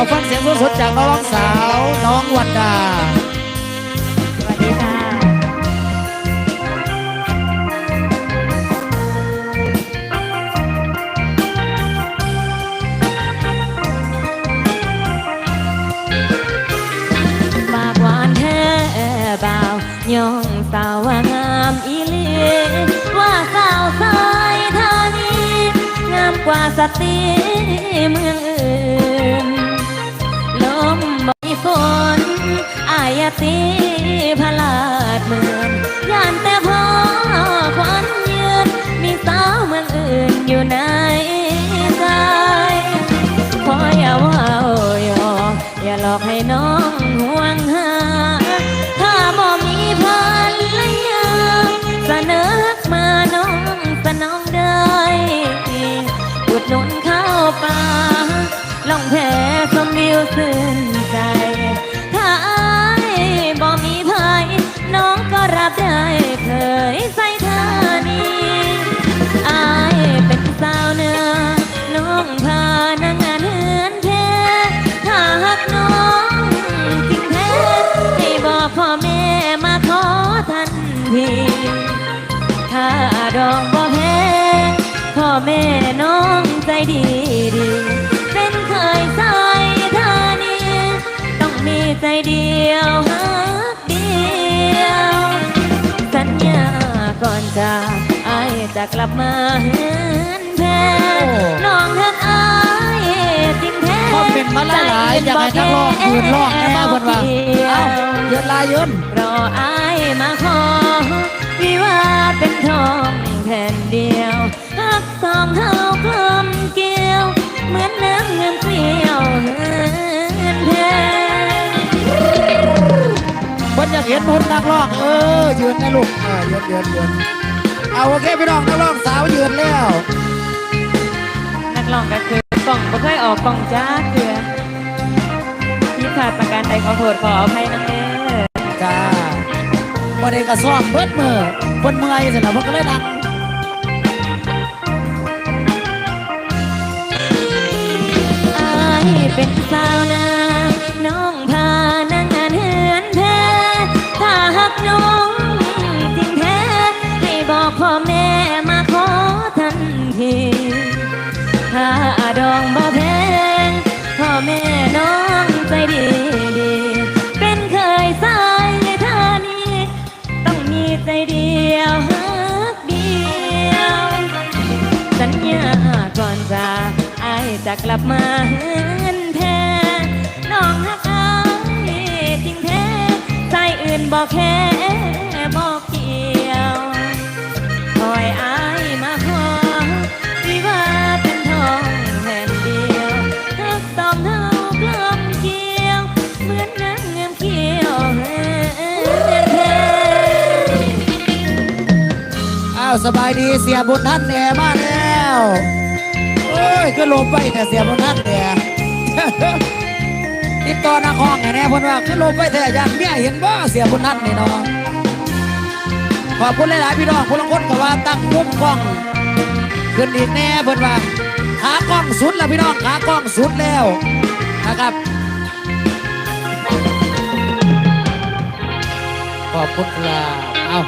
เอาฟังเสียงสดๆจากน้องสาวน้องวันดาสวัสดีค่ะปากหวานแท้บ่าวย่องสาวว่างามอีหลีว่าสาวสายทานีงามกว่าสตรีเมืองอื่น เหมือนย่านแต่พอควันยืน มีสาวเมืองอื่นอยู่ในใจขออย่าว่าหยออย่าหลอกให้น้องห่วงหา ถ้าบ่มีพันละยาเสนอมาน้องสนองได้อุดหนุนข้าวปลาล่องแพสมวิวสื่นานางงานเฮือนแท้ถ้าหักน้องจริงแท้ให้บอกพ่อแม่มาขอทันทีถ้าดอกบ่แพงพ่อแม่น้องใจดีดีเป็นเคยใส่ท่านี้ต้องมีใจเดียวหักเดียวสัญญาก่อนจากอายจะกลับมาเฮือนแพ้น้องหัก มเมนต์มาหลายอยากให้นักร้องยืนร้องแน่มาเพิ่นว่าเอ้าเยืนลายยืนรออายมาขอวิวาเป็นทองแผ่นเดียวหักสองเท่ากลมเกลียวเหมือนน้ำเงินเปรี้ยวเฮือนแพ้เพิ่นอยากเห็นหุ่นนักร้องเออยืนนะลูกเออยืนยืนยืนเอาโอเคพี่น้องนักร้องสาวยืนแล้วนักร้องก็คือกล่องบ่เคยออกกล่องจ้าเถื่อ ขาดประการใดขอโทษขออภัยนะเด้อจ้าบ่ได้ก็ซ้อมเบิดมือเพิ่นเมื่อยสินะเพิ่นก็เลยนั่งอายเป็นสาวนาน้องพานางงานเฮือนแพ้ถ้าหักน้องจริงแท้ให้บอกพ่อแม่มาขอทันทีถ้าดองบ่แพงพ่อแม่ ใจเดียวฮักเดียว สัญญาก่อนจากอายจะกลับมาเฮือนแท้น้องฮักอายจริงแท้ใจอื่นบอกแค่บอกาวสบายดีเสียบุญท่านแหน่มาแล้วโอ้ยก็ลมไปแต่เสียบุญท่านแหน่ ติดต่อนักห้องแหน่เพิ่นว่าคือลมไปแต่ยันเมียเห็นบ่เสียบุญท่านนี่เน้องขอบคุณหลายๆพี่น้องคนละคนก็ว่าตั้งมุมกล้องขึ้นอีกแน่เพิ่นว่าขากล้องสุดแล้วพี่น้องขากล้องสุดแล้วนะครับขอบคุณครับเอา